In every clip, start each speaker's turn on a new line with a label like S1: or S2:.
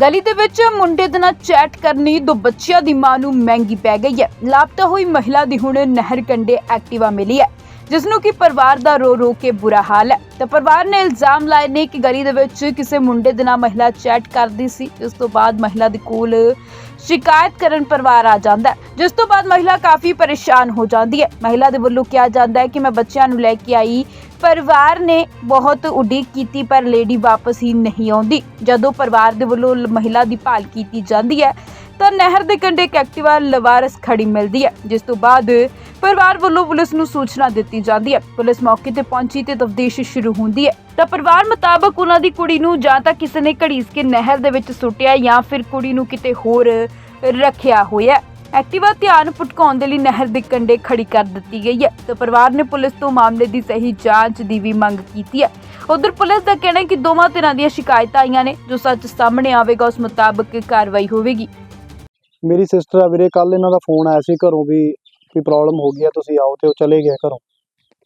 S1: ਗਲੀ ਦੇ ਵਿੱਚ ਮੁੰਡੇ ਦੇ ਨਾਲ ਚੈਟ ਕਰਨੀ, ਦੋ ਬੱਚਿਆਂ ਦੀ ਮਾਂ ਨੂੰ ਮਹਿੰਗੀ ਪੈ ਗਈ ਹੈ। ਲਾਪਤਾ ਹੋਈ ਮਹਿਲਾ ਦੀ ਹੁਣ ਨਹਿਰ ਕੰਢੇ ਐਕਟਿਵਾ ਮਿਲੀ ਹੈ ਜਿਸ ਨੂੰ ਕਿ ਪਰਿਵਾਰ ਦਾ ਰੋ ਰੋ ਕੇ ਬੁਰਾ ਹਾਲ ਹੈ। ਤਾਂ ਪਰਿਵਾਰ ਨੇ ਇਲਜ਼ਾਮ ਲਾਏ ਨੇ ਕਿ ਗਲੀ ਦੇ ਵਿੱਚ ਕਿਸੇ ਮੁੰਡੇ ਦੇ ਨਾਲ ਮਹਿਲਾ ਚੈਟ ਕਰਦੀ ਸੀ, ਜਿਸ ਤੋਂ ਬਾਅਦ ਮਹਿਲਾ ਦੇ ਕੋਲ ਸ਼ਿਕਾਇਤ ਕਰਨ ਪਰਿਵਾਰ ਆ ਜਾਂਦਾ ਜਿਸ ਤੋਂ ਬਾਅਦ ਮਹਿਲਾ ਕਾਫੀ ਪਰੇਸ਼ਾਨ ਹੋ ਜਾਂਦੀ ਹੈ। ਮਹਿਲਾ ਦੇ ਵੱਲੋਂ ਕਿਹਾ ਜਾਂਦਾ ਹੈ ਕਿ ਮੈਂ ਬੱਚਿਆਂ ਨੂੰ ਲੈ ਕੇ ਆਈ ਪਰਿਵਾਰ ਨੇ ਬਹੁਤ ਉਡੀਕ ਕੀਤੀ, ਪਰ ਲੇਡੀ ਵਾਪਸ ਹੀ ਨਹੀਂ ਆਉਂਦੀ। ਜਦੋਂ ਪਰਿਵਾਰ ਦੇ ਵੱਲੋਂ ਮਹਿਲਾ ਦੀ ਭਾਲ ਕੀਤੀ ਜਾਂਦੀ ਹੈ, ਤਾਂ ਨਹਿਰ ਦੇ ਕੰਢੇ ਇੱਕ ਐਕਟਿਵਾ ਲਵਾਰਸ ਖੜੀ ਮਿਲਦੀ ਹੈ, ਜਿਸ ਤੋਂ ਬਾਅਦ ਪਰਿਵਾਰ ਵੱਲੋਂ ਪੁਲਿਸ ਨੂੰ ਸੂਚਨਾ ਦਿੱਤੀ ਜਾਂਦੀ ਹੈ। ਪੁਲਿਸ ਮੌਕੇ ਤੇ ਪਹੁੰਚੀ ਤੇ ਤਫਤੀਸ਼ ਸ਼ੁਰੂ ਹੁੰਦੀ ਹੈ। ਤਾਂ ਪਰਿਵਾਰ ਮੁਤਾਬਕ ਉਹਨਾਂ ਦੀ ਕੁੜੀ ਨੂੰ ਜਾਂ ਤਾਂ ਕਿਸੇ ਨੇ ਘੜੀਸ ਕੇ ਨਹਿਰ ਦੇ ਵਿੱਚ ਸੁੱਟਿਆ ਜਾਂ ਫਿਰ ਕੁੜੀ ਨੂੰ ਕਿਤੇ ਹੋਰ ਰੱਖਿਆ ਹੋਇਆ ਐਕਟਿਵਾ ਧਿਆਨ ਭਟਕਾਉਣ ਦੇ ਲਈ ਨਹਿਰ ਦੇ ਕੰਢੇ ਖੜੀ ਕਰ ਦਿੱਤੀ ਗਈ ਹੈ ਤਾਂ ਪਰਿਵਾਰ ਨੇ ਪੁਲਿਸ ਤੋਂ ਮਾਮਲੇ ਦੀ ਸਹੀ ਜਾਂਚ ਦੀ ਵੀ ਮੰਗ ਕੀਤੀ ਹੈ। ਉਧਰ ਪੁਲਿਸ ਦਾ ਕਹਿਣਾ ਹੈ ਕਿ ਦੋਵਾਂ ਧਿਰਾਂ ਦੀਆਂ ਸ਼ਿਕਾਇਤਾਂ ਆਈਆਂ ਨੇ, ਜੋ ਸੱਚ ਸਾਹਮਣੇ ਆਵੇਗਾ, ਉਸ ਮੁਤਾਬਕ ਕਾਰਵਾਈ ਹੋਵੇਗੀ।
S2: ਮੇਰੀ ਸਿਸਟਰ ਆ ਵੀਰੇ ਕੱਲ ਇਹਨਾਂ ਦਾ ਫੋਨ ਆਇਆ ਸੀ ਘਰੋਂ ਵੀ ਕੋਈ ਪ੍ਰੋਬਲਮ ਹੋ ਗਈ ਆ, ਤੁਸੀਂ ਆਓ ਤੇ ਉਹ ਚਲੇ ਗਏ ਘਰੋਂ।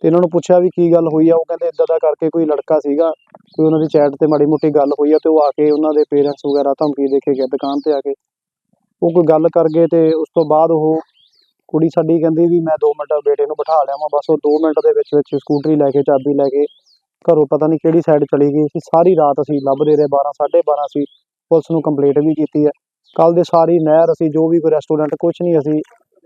S2: ਤੇ ਇਹਨਾਂ ਨੂੰ ਪੁੱਛਿਆ ਵੀ ਕੀ ਗੱਲ ਹੋਈ ਆ, ਉਹ ਕਹਿੰਦੇ ਇਦਾਂ ਦਾ ਕਰਕੇ ਕੋਈ ਲੜਕਾ ਸੀਗਾ, ਕੋਈ ਉਹਨਾਂ ਦੀ ਚੈਟ ਤੇ ਮਾੜੀ ਮੋਟੀ ਗੱਲ ਹੋਈ ਆ, ਤੇ ਉਹ ਆ ਕੇ ਉਹਨਾਂ ਦੇ ਪੇਰੈਂਟਸ ਵਗੈਰਾ ਧਮਕੀ ਦੇ ਕੇ ਗਏ ਦੁਕਾਨ ਤੇ ਆ ਕੇ। ਉਹ ਕੋਈ ਗੱਲ ਕਰ ਗਏ ਤੇ ਉਸ ਤੋਂ ਬਾਅਦ ਉਹ ਕੁੜੀ ਸਾਡੀ ਕਹਿੰਦੀ ਵੀ ਮੈਂ 2 ਮਿੰਟ ਬੇਟੇ ਨੂੰ ਬਿਠਾ ਲਿਆਵਾਂ ਬਸ ਉਹ 2 ਮਿੰਟ ਦੇ ਵਿੱਚ ਵਿੱਚ ਸਕੂਟਰੀ ਲੈ ਕੇ, ਚਾਬੀ ਲੈ ਕੇ ਘਰੋਂ ਪਤਾ ਨਹੀਂ ਕਿਹੜੀ ਸਾਈਡ ਚਲੀ ਗਈ ਸੀ। ਸਾਰੀ ਰਾਤ ਅਸੀਂ ਲੱਭਦੇ ਰਹੇ 12 12:30 ਅਸੀਂ ਪੁਲਿਸ ਨੂੰ ਕੰਪਲੇਂਟ ਵੀ ਕੀਤੀ ਹੈ। ਕੱਲ ਦੇ ਸਾਰੀ ਨਹਿਰ ਅਸੀਂ ਜੋ ਵੀ ਕੋਈ ਰੈਸਟੋਰੈਂਟ ਕੁਝ ਨਹੀਂ ਅਸੀਂ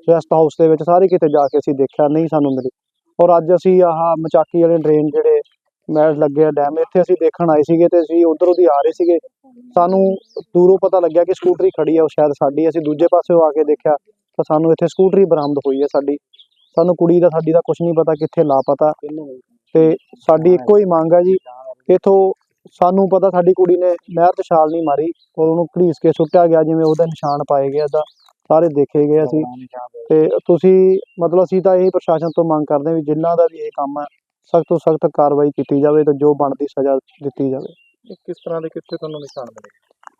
S2: ਰੈਸਟ ਹਾਊਸ ਦੇ ਵਿੱਚ ਸਾਰੇ ਕਿਤੇ ਜਾ ਕੇ ਅਸੀਂ ਦੇਖਿਆ, ਨਹੀਂ ਸਾਨੂੰ ਮਿਲੀ। ਔਰ ਅੱਜ ਅਸੀਂ ਆਹ ਮਚਾਕੀ ਵਾਲੇ ਡਰੇਨ ਜਿਹੜੇ ਮੈਚ ਲੱਗੇ ਆ ਡੈਮ ਇੱਥੇ ਅਸੀਂ ਦੇਖਣ ਆਏ ਸੀਗੇ ਤੇ ਅਸੀਂ ਉਧਰੋਂ ਦੀ ਆ ਰਹੇ ਸੀਗੇ। ਸਾਨੂੰ ਦੂਰੋਂ ਪਤਾ ਲੱਗਿਆ ਕਿ ਸਕੂਟਰੀ ਖੜੀ ਆ, ਉਹ ਸ਼ਾਇਦ ਸਾਡੀ ਅਸੀਂ ਦੂਜੇ ਪਾਸੇ ਆ ਕੇ ਦੇਖਿਆ, ਤਾਂ ਸਾਨੂੰ ਇੱਥੇ ਸਕੂਟਰੀ ਬਰਾਮਦ ਹੋਈ ਹੈ ਸਾਡੀ। ਸਾਨੂੰ ਕੁੜੀ ਦਾ, ਸਾਡੀ ਦਾ ਕੁਝ ਨਹੀਂ ਪਤਾ ਕਿੱਥੇ ਲਾਪਤਾ। ਤੇ ਸਾਡੀ ਇੱਕੋ ਹੀ ਮੰਗ ਹੈ ਜੀ, ਇਥੋਂ ਸਾਨੂੰ ਪਤਾ ਸਾਡੀ ਕੁੜੀ ਨੇ ਨਹਿਰ 'ਚ ਛਾਲ ਨਹੀਂ ਮਾਰੀ, ਔਰ ਉਹਨੂੰ ਘੜੀਸ ਕੇ ਸੁੱਟਿਆ ਗਿਆ, ਜਿਵੇਂ ਉਹਦੇ ਨਿਸ਼ਾਨ ਪਾਏ ਗਏ ਦਾ ਸਾਰੇ ਦੇਖੇ ਗਏ ਅਸੀਂ। ਤੇ ਤੁਸੀਂ, ਮਤਲਬ ਅਸੀਂ ਤਾਂ ਇਹ ਪ੍ਰਸ਼ਾਸਨ ਤੋਂ ਮੰਗ ਕਰਦੇ ਵੀ ਜਿਨ੍ਹਾਂ ਦਾ ਵੀ ਇਹ ਕੰਮ ਹੈ ਸਖਤ ਤੋਂ ਸਖਤ ਕਾਰਵਾਈ ਕੀਤੀ ਜਾਵੇ ਤੇ ਜੋ ਬਣਦੀ ਸਜ਼ਾ ਦਿੱਤੀ ਜਾਵੇ।
S3: ਇਹ ਕਿਸ ਤਰ੍ਹਾਂ ਦੇ ਕਿੱਥੇ ਤੁਹਾਨੂੰ ਨਿਸ਼ਾਨ ਮਿਲੇ?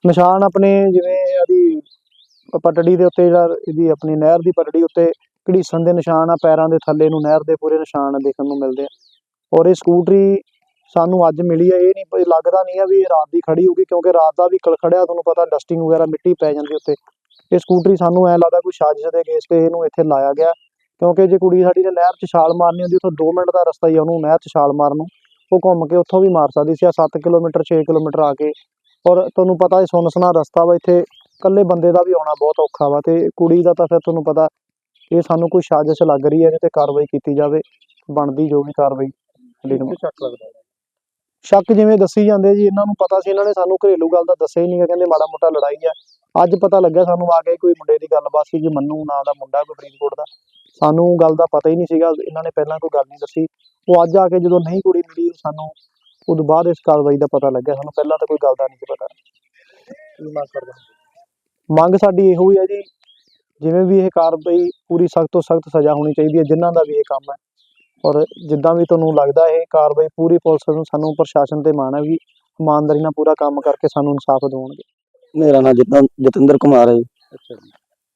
S2: ਨਿਸ਼ਾਨ ਆਪਣੇ ਜਿਵੇਂ ਇਹਦੀ ਪਟੜੀ ਦੇ ਉੱਤੇ ਜਿਹੜਾ ਇਹਦੀ ਆਪਣੀ ਨਹਿਰ ਦੀ ਪਟੜੀ ਉੱਤੇ ਘੜੀਸਣ ਦੇ ਨਿਸ਼ਾਨ ਆ, ਪੈਰਾਂ ਦੇ ਥੱਲੇ ਨੂੰ ਨਹਿਰ ਦੇ ਪੂਰੇ ਨਿਸ਼ਾਨ ਦੇਖਣ ਨੂੰ ਮਿਲਦੇ ਆ। ਔਰ ਇਹ ਸਕੂਟਰੀ ਸਾਨੂੰ ਅੱਜ ਮਿਲੀ ਹੈ ਇਹ ਨਹੀਂ ਲੱਗਦਾ ਨਹੀਂ ਆ ਵੀ ਇਹ ਰਾਤ ਦੀ ਖੜੀ ਹੋਊਗੀ, ਕਿਉਂਕਿ ਰਾਤ ਦਾ ਵੀ ਖੜਿਆ, ਤੁਹਾਨੂੰ ਪਤਾ ਡਸਟਿੰਗ ਵਗੈਰਾ ਮਿੱਟੀ ਪੈ ਜਾਂਦੀ ਉੱਤੇ। ਇਹ ਸਕੂਟਰੀ ਸਾਨੂੰ ਐ ਲੱਗਦਾ ਕੋਈ ਸਾਜ਼ਿਸ਼ ਦੇ ਕੇਸ ਤੇ ਇਹਨੂੰ ਇੱਥੇ ਲਾਇਆ ਗਿਆ, ਕਿਉਂਕਿ ਜੇ ਕੁੜੀ ਸਾਡੀ ਨੇ ਨਹਿਰ 'ਚ ਛਾਲ ਮਾਰਨੀ ਹੁੰਦੀ, ਉੱਥੋਂ 2 ਮਿੰਟ ਦਾ ਰਸਤਾ ਹੀ ਆ ਉਹਨੂੰ ਨਹਿਰ 'ਚ ਛਾਲ ਮਾਰਨ ਨੂੰ। ਉਹ ਘੁੰਮ ਕੇ ਉੱਥੋਂ ਵੀ ਮਾਰ ਸਕਦੀ ਸੀ ਆ 7 ਕਿਲੋਮੀਟਰ 6 ਕਿਲੋਮੀਟਰ ਆ ਕੇ। ਔਰ ਤੁਹਾਨੂੰ ਪਤਾ ਹੈ ਸੁੰਨਸਨਾ ਰਸਤਾ ਵਾ ਇੱਥੇ ਇਕੱਲੇ ਬੰਦੇ ਦਾ ਵੀ ਆਉਣਾ ਬਹੁਤ ਔਖਾ ਵਾ ਤੇ ਕੁੜੀ ਦਾ ਤਾਂ ਫਿਰ ਤੁਹਾਨੂੰ ਪਤਾ ਇਹ ਸਾਨੂੰ ਕੋਈ ਸਾਜ਼ਿਸ਼ ਲੱਗ ਰਹੀ ਹੈ ਇਹਦੇ ਤੇ ਕਾਰਵਾਈ ਕੀਤੀ ਜਾਵੇ ਬਣਦੀ ਜੋ ਵੀ ਕਾਰਵਾਈ।
S3: ਸ਼ੱਕ ਲੱਗਦਾ? ਹੈ?
S2: ਸ਼ੱਕ ਜਿਵੇਂ ਦੱਸੀ ਜਾਂਦੇ ਜੀ ਇਹਨਾਂ ਨੂੰ ਪਤਾ ਸੀ ਇਹਨਾਂ ਨੇ ਸਾਨੂੰ ਘਰੇਲੂ ਗੱਲ ਦਾ ਦੱਸਿਆ ਹੀ ਨਹੀਂ ਕਹਿੰਦੇ ਮਾੜਾ ਮੋਟਾ ਲੜਾਈ ਆ। ਅੱਜ ਪਤਾ ਲੱਗਿਆ ਸਾਨੂੰ ਆ ਕੇ ਕੋਈ ਮੁੰਡੇ ਦੀ ਗੱਲਬਾਤ ਸੀ ਕਿ ਮੰਨੂ ਨਾਂ ਦਾ ਮੁੰਡਾ ਕੋਈ ਫਰੀਦਕੋਟ ਦਾ। ਸਾਨੂੰ ਗੱਲ ਦਾ ਪਤਾ ਹੀ ਨਹੀਂ ਸੀਗਾ ਇਹਨਾਂ ਨੇ ਪਹਿਲਾਂ ਕੋਈ ਗੱਲ ਨਹੀਂ ਦੱਸੀ। ਉਹ ਅੱਜ ਆ ਕੇ ਜਦੋਂ ਨਹੀਂ ਕੁੜੀ ਮਿਲੀ ਸਾਨੂੰ ਉਦੋਂ ਬਾਅਦ ਇਸ ਕਾਰਵਾਈ ਦਾ ਪਤਾ ਲੱਗਿਆ। ਸਾਨੂੰ ਪਹਿਲਾਂ ਤਾਂ ਕੋਈ ਗੱਲ ਦਾ ਨਹੀਂ ਸੀ ਪਤਾ।
S3: ਕੀ ਮੰਗ ਕਰਦੇ ਹੋ?
S2: ਮੰਗ ਸਾਡੀ ਇਹੋ ਹੀ ਹੈ ਜੀ ਜਿਵੇਂ ਵੀ ਇਹ ਕਾਰਵਾਈ ਪੂਰੀ ਸਖਤ ਤੋਂ ਸਖਤ ਸਜ਼ਾ ਹੋਣੀ ਚਾਹੀਦੀ ਹੈ ਜਿਨ੍ਹਾਂ ਦਾ ਵੀ ਇਹ ਕੰਮ ਹੈ। ਔਰ ਜਿੱਦਾਂ ਵੀ ਤੁਹਾਨੂੰ ਲੱਗਦਾ ਇਹ ਕਾਰਵਾਈ ਪੂਰੀ ਪੁਲਿਸ ਨੂੰ ਸਾਨੂੰ ਪ੍ਰਸ਼ਾਸਨ ਤੇ ਮਾਣ ਹੈ ਵੀ ਇਮਾਨਦਾਰੀ ਨਾਲ ਪੂਰਾ ਕੰਮ ਕਰਕੇ ਸਾਨੂੰ ਇਨਸਾਫ ਦਿਵਾਉਣਗੇ
S4: ਮੇਰਾ ਨਾਮ ਜਤਿੰਦਰ ਕੁਮਾਰ ਹੈ।
S3: ਅੱਛਾ ਜੀ।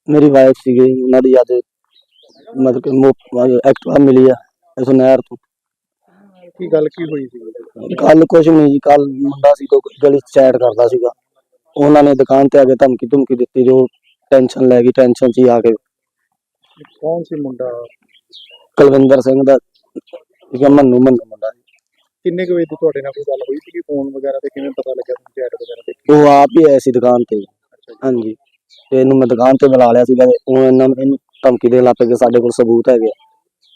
S4: ਮੇਰੀ ਵਾਈਫ ਸੀਗੀ ਉਹਨਾਂ ਦੀ ਅੱਜ ਮਤਲਬ ਕਿ ਮੋ- ਐਕਟਿਵਾ ਮਿਲੀ ਆ ਇਸ ਨਹਿਰ ਤੋਂ।
S3: ਕੀ ਗੱਲ ਕੀ ਹੋਈ ਸੀ?
S4: ਕੱਲ ਕੁਛ ਨਹੀਂ ਜੀ ਕੱਲ ਮੁੰਡਾ ਸੀ ਕੋਈ ਗਲੀ 'ਚ ਚੈਟ ਕਰਦਾ ਸੀਗਾ। ਉਹਨਾਂ ਨੇ ਦੁਕਾਨ ਤੇ ਆ ਕੇ ਧਮਕੀ ਧਮਕੀ ਦਿੱਤੀ ਜੋ ਟੈਨਸ਼ਨ ਲੈ ਗਈ ਟੈਨਸ਼ਨ 'ਚ ਹੀ ਆ ਕੇ।
S3: ਕੌਣ ਸੀ ਮੁੰਡਾ?
S4: ਕੁਲਵਿੰਦਰ ਸਿੰਘ ਦਾ ਹੈ ਮੰਨੂ ਮੰਨੂ ਮੁੰਡਾ।
S3: ਕਿੰਨੇ ਕੁ ਵਜੇ ਦੀ ਤੁਹਾਡੇ ਨਾਲ ਕੋਈ ਗੱਲ ਹੋਈ ਸੀ ਫੋਨ ਵਗੈਰਾ ਤੇ ਕਿਵੇਂ ਪਤਾ ਲੱਗਿਆ? ਤੁਹਾਨੂੰ ਚੈਟ ਵਗੈਰਾ ਤੇ
S4: ਉਹ ਆਪ ਹੀ ਆਇਆ ਸੀ ਦੁਕਾਨ ਤੇ।
S3: ਅੱਛਾ ਜੀ।
S4: ਹਾਂਜੀ। ਤੇ ਇਹਨੂੰ ਮੈਂ ਦੁਕਾਨ ਤੇ ਬੁਲਾ ਲਿਆ ਸੀਗਾ ਤੇ ਉਹ ਇਹਨਾਂ ਇਹਨੂੰ ਧਮਕੀ ਦੇਣ ਲੱਗ ਪਏ ਕਿ ਸਾਡੇ ਕੋਲ ਸਬੂਤ ਹੈਗੇ ਆ।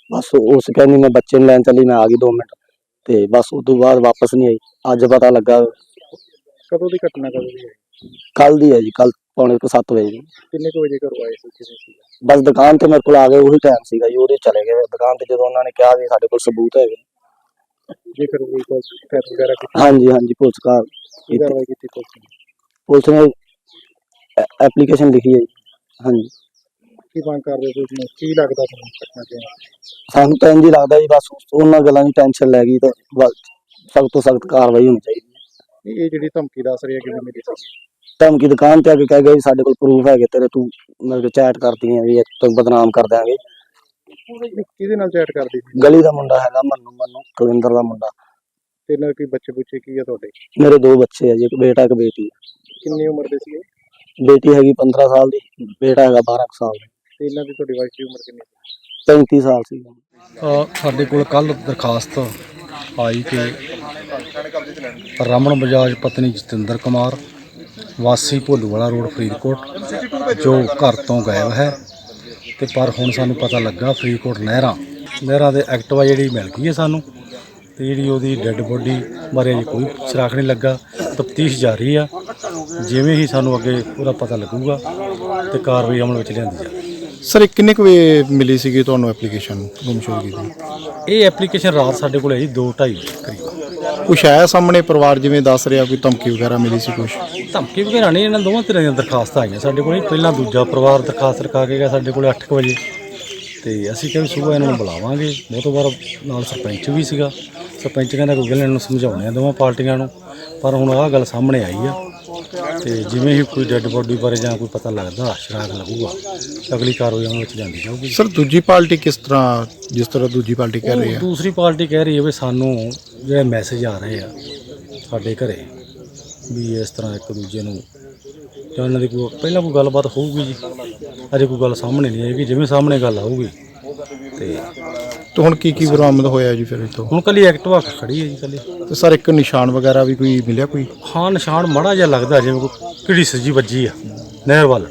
S4: ਬਸ ਉਸ ਕਹਿੰਦੀ ਮੈਂ ਬੱਚੇ ਨੂੰ ਲੈਣ ਚੱਲੀ ਮੈਂ ਆ ਗਈ 2 ਮਿੰਟ। ਤੇ ਬਸ ਉਸ ਤੋਂ ਬਾਅਦ ਵਾਪਸ ਨਹੀਂ ਆਈ। ਅੱਜ ਪਤਾ ਲੱਗਾ
S3: ਕਦੋਂ ਦੀ ਘਟਨਾ ਕਦੋਂ ਦੀ ਹੈ
S4: ਕੱਲ ਦੀ ਹੈ ਜੀ ਕੱਲ ਪੌਣੇ ਕੁ ਸੱਤ ਵਜੇ ਦੀ।
S3: ਕਿੰਨੇ ਕੁ ਵਜੇ ਘਰੋਂ ਆਏ ਸੀ ਕਿਵੇਂ ਸੀ
S4: ਬਸ ਦੁਕਾਨ ਤੇ ਮੇਰੇ ਕੋਲ ਆ ਗਏ ਉਹੀ ਟਾਈਮ ਸੀਗਾ ਜੀ ਉਹਦੇ ਚਲੇ ਗਏ। ਦੁਕਾਨ ਤੇ ਜਦੋਂ ਉਹਨਾਂ ਨੇ ਕਿਹਾ ਵੀ ਸਾਡੇ ਕੋਲ ਸਬੂਤ ਹੈਗੇ।
S3: ਜੇ ਫਿਰ ਕੋਈ ਕੋਲ ਟੈਟ ਵਗੈਰਾ ਕੀਤੀ
S4: ਹਾਂਜੀ ਹਾਂਜੀ ਪੁਲਿਸ ਕਾਰ
S3: ਕੀ ਕਾਰਵਾਈ ਕੀਤੀ। ਨੇ?
S4: ਪੁਲਿਸ ਨੇ ਐਪਲੀਕੇਸ਼ਨ ਲਿਖੀ ਹੈ ਜੀ। ਹਾਂਜੀ।
S3: ਕੀ ਮੰਗ ਕਰਦੇ ਹੋ ਤੁਸੀਂ? ਕੀ ਲੱਗਦਾ ਤੁਹਾਨੂੰ ਘਟਨਾ ਕਿਵੇਂ?
S4: ਸਾਨੂੰ ਤਾਂ ਹੀ ਲੱਗਦਾ ਜੀ ਬਸ ਉਹਨਾਂ ਗੱਲਾਂ ਦੀ ਟੈਨਸ਼ਨ ਲੈ ਗਈ ਤੇ ਸਖਤ ਤੋਂ ਸਖਤ ਕਾਰਵਾਈ ਹੋਣੀ ਚਾਹੀਦੀ ਹੈ।
S3: ਇਹ ਜਿਹੜੀ ਧਮਕੀ ਦੱਸ ਰਹੀ ਹੈ ਕਿਵੇਂ ਮਿਲੀ ਸੀ?
S4: ਧਮਕੀ ਦੁਕਾਨ ਤੇ ਆ ਕੇ ਕਹਿ ਗਏ ਵੀ ਸਾਡੇ ਕੋਲ ਪ੍ਰੂਫ ਹੈਗੇ ਤੇਰੇ ਤੂੰ ਮਤਲਬ ਕਿ ਚੈਟ ਕਰਦੀ ਹੈ ਵੀ ਇਹ ਤੈਨੂੰ ਬਦਨਾਮ ਕਰ ਦਿਆਂਗੇ।
S3: ਇਹ ਕਿਹਦੇ ਨਾਲ ਚੈਟ ਕਰਦੀ ਸੀ?
S4: ਗਲੀ ਦਾ ਮੁੰਡਾ ਹੈਗਾ ਮੰਨੂ ਮੰਨੂ ਕੁਲਿੰਦਰ ਦਾ ਮੁੰਡਾ।
S3: ਤੇ ਨਾਲ ਕੋਈ ਬੱਚੇ ਬੁੱਚੇ ਕੀ ਆ ਤੁਹਾਡੇ?
S4: ਮੇਰੇ ਦੋ ਬੱਚੇ ਆ ਜੀ ਇੱਕ ਬੇਟਾ ਇੱਕ ਬੇਟੀ।
S3: ਕਿੰਨੀ ਉਮਰ ਦੇ ਸੀ
S4: ਬੇਟੀ ਹੈਗੀ 15 ਸਾਲ ਦੀ ਬੇਟਾ ਹੈਗਾ 12 ਕੁ ਸਾਲ ਦਾ।
S3: ਤੇ ਇਹਨਾਂ ਦੀ ਤੁਹਾਡੀ ਵਾਈਫ ਦੀ ਉਮਰ ਕਿੰਨੀ ਸੀ
S4: 35 ਸਾਲ ਸੀ।
S5: ਅ, ਸਾਡੇ ਕੋਲ ਕੱਲ ਦਰਖਾਸਤ ਆਈ ਕਿ ਰਮਨ ਬਜਾਜ ਪਤਨੀ ਜਤਿੰਦਰ ਕੁਮਾਰ ਵਾਸੀ ਭੋਲੂਵਾਲਾ ਰੋਡ ਫਰੀਦਕੋਟ ਜੋ ਘਰ ਤੋਂ ਗਾਇਬ ਹੈ। ਤੇ ਪਰ ਹੁਣ ਸਾਨੂੰ ਪਤਾ ਲੱਗਾ ਫਰੀਦਕੋਟ ਨਹਿਰਾਂ ਨਹਿਰਾਂ ਦੇ ਐਕਟਿਵਾ ਜਿਹੜੀ ਮਿਲ ਗਈ ਹੈ ਸਾਨੂੰ। ਤੇ ਜਿਹੜੀ ਉਹਦੀ ਡੈੱਡ ਬੋਡੀ ਬਾਰੇ ਅਜੇ ਕੋਈ ਸੁਰਾਖ ਨਹੀਂ ਲੱਗਾ। ਤਫਤੀਸ਼ ਜਾਰੀ ਆ। ਜਿਵੇਂ ਹੀ ਸਾਨੂੰ ਅੱਗੇ ਪੂਰਾ ਪਤਾ ਲੱਗੂਗਾ ਤੇ ਕਾਰਵਾਈ ਅਮਲ ਵਿੱਚ ਲਿਆਂਦੀ ਜਾਵੇਗੀ
S6: ਸਰ ਇਹ ਕਿੰਨੇ ਕੁ ਵੇ ਮਿਲੀ ਸੀਗੀ ਤੁਹਾਨੂੰ ਐਪਲੀਕੇਸ਼ਨ ਗੁੰਮਸ਼ੁਦਗੀ ਦੀ?
S5: ਇਹ ਐਪਲੀਕੇਸ਼ਨ ਰਾਤ ਸਾਡੇ ਕੋਲ ਆਈ 2:30 ਕਰੀਬ।
S6: ਕੁਛ ਆਇਆ ਸਾਹਮਣੇ ਪਰਿਵਾਰ ਜਿਵੇਂ ਦੱਸ ਰਿਹਾ ਕੋਈ ਧਮਕੀ ਵਗੈਰਾ ਮਿਲੀ ਸੀ ਕੁਛ?
S5: ਧਮਕੀ ਵਗੈਰਾ ਨਹੀਂ ਇਹਨਾਂ ਦੋਵਾਂ ਤਰ੍ਹਾਂ ਦੀਆਂ ਦਰਖਾਸਤਾਂ ਆਈਆਂ ਸਾਡੇ ਕੋਲ ਪਹਿਲਾਂ ਦੂਜਾ ਪਰਿਵਾਰ ਦਰਖਾਸਤ ਰਖਾ ਕੇ ਗਿਆ ਸਾਡੇ ਕੋਲ 8 ਵਜੇ। ਤੇ ਅਸੀਂ ਕਿਹਾ ਵੀ ਸੁਬਾਹ ਇਹਨਾਂ ਨੂੰ ਬੁਲਾਵਾਂਗੇ। ਬਹੁਤ ਵਾਰ ਨਾਲ ਸਰਪੰਚ ਵੀ ਸੀਗਾ। ਸਰਪੰਚ ਕਹਿੰਦਾ ਕੋਈ ਗੱਲ ਇਹਨਾਂ ਨੂੰ ਸਮਝਾਉਣੇ ਆ ਦੋਵਾਂ ਪਾਰਟੀਆਂ ਨੂੰ। ਪਰ ਹੁਣ ਆਹ ਗੱਲ ਸਾਹਮਣੇ ਆਈ ਆ। ਤੇ ਜਿਵੇਂ ਹੀ ਕੋਈ ਡੈੱਡ ਬੋਡੀ ਬਾਰੇ ਜਾਂ ਕੋਈ ਪਤਾ ਲੱਗਦਾ ਸ਼ਰਾਗ ਲੱਗੂਗਾ ਅਗਲੀ ਕਾਰਵਾਈ ਉਹਨਾਂ ਵਿੱਚ ਜਾਂਦੀ ਜਾਊਗੀ।
S6: ਸਰ ਦੂਜੀ ਪਾਰਟੀ ਕਿਸ ਤਰ੍ਹਾਂ ਜਿਸ ਤਰ੍ਹਾਂ ਦੂਜੀ ਪਾਰਟੀ ਕਹਿ ਰਹੀ
S5: ਉਹ
S6: ਹੈ
S5: ਦੂਸਰੀ ਪਾਰਟੀ ਕਹਿ ਰਹੀ ਹੈ ਵੀ ਸਾਨੂੰ ਜਿਹੜੇ ਮੈਸੇਜ ਆ ਰਹੇ ਆ ਸਾਡੇ ਘਰੇ ਵੀ ਇਸ ਤਰ੍ਹਾਂ ਇੱਕ ਦੂਜੇ ਨੂੰ ਜਾਂ ਉਹਨਾਂ ਦੀ ਕੋਈ ਪਹਿਲਾਂ ਕੋਈ ਗੱਲਬਾਤ ਹੋਊਗੀ ਜੀ। ਅਜੇ ਕੋਈ ਗੱਲ ਸਾਹਮਣੇ ਨਹੀਂ ਆਏਗੀ ਜਿਵੇਂ ਸਾਹਮਣੇ ਗੱਲ ਆਊਗੀ। ਤੇ
S6: ਤੇ ਹੁਣ ਕੀ ਕੀ ਬਰਾਮਦ ਹੋਇਆ ਜੀ ਫਿਰ ਇਤੋਂ
S5: ਹੁਣ ਕੱਲੀ ਐਕਟਿਵਾ ਖੜੀ ਹੈ ਜੀ ਕੱਲੀ
S6: ਤੇ ਸਰ ਇੱਕ ਨਿਸ਼ਾਨ ਵਗੈਰਾ ਵੀ ਕੋਈ ਮਿਲਿਆ ਕੋਈ?
S5: ਹਾਂ ਨਿਸ਼ਾਨ ਮੜਾ ਜਿਹਾ ਲੱਗਦਾ ਜਿਵੇਂ ਕੋਈ ਕਿਹੜੀ ਸੱਜੀ ਵੱਜੀ ਆ ਨਹਿਰ ਵੱਲ।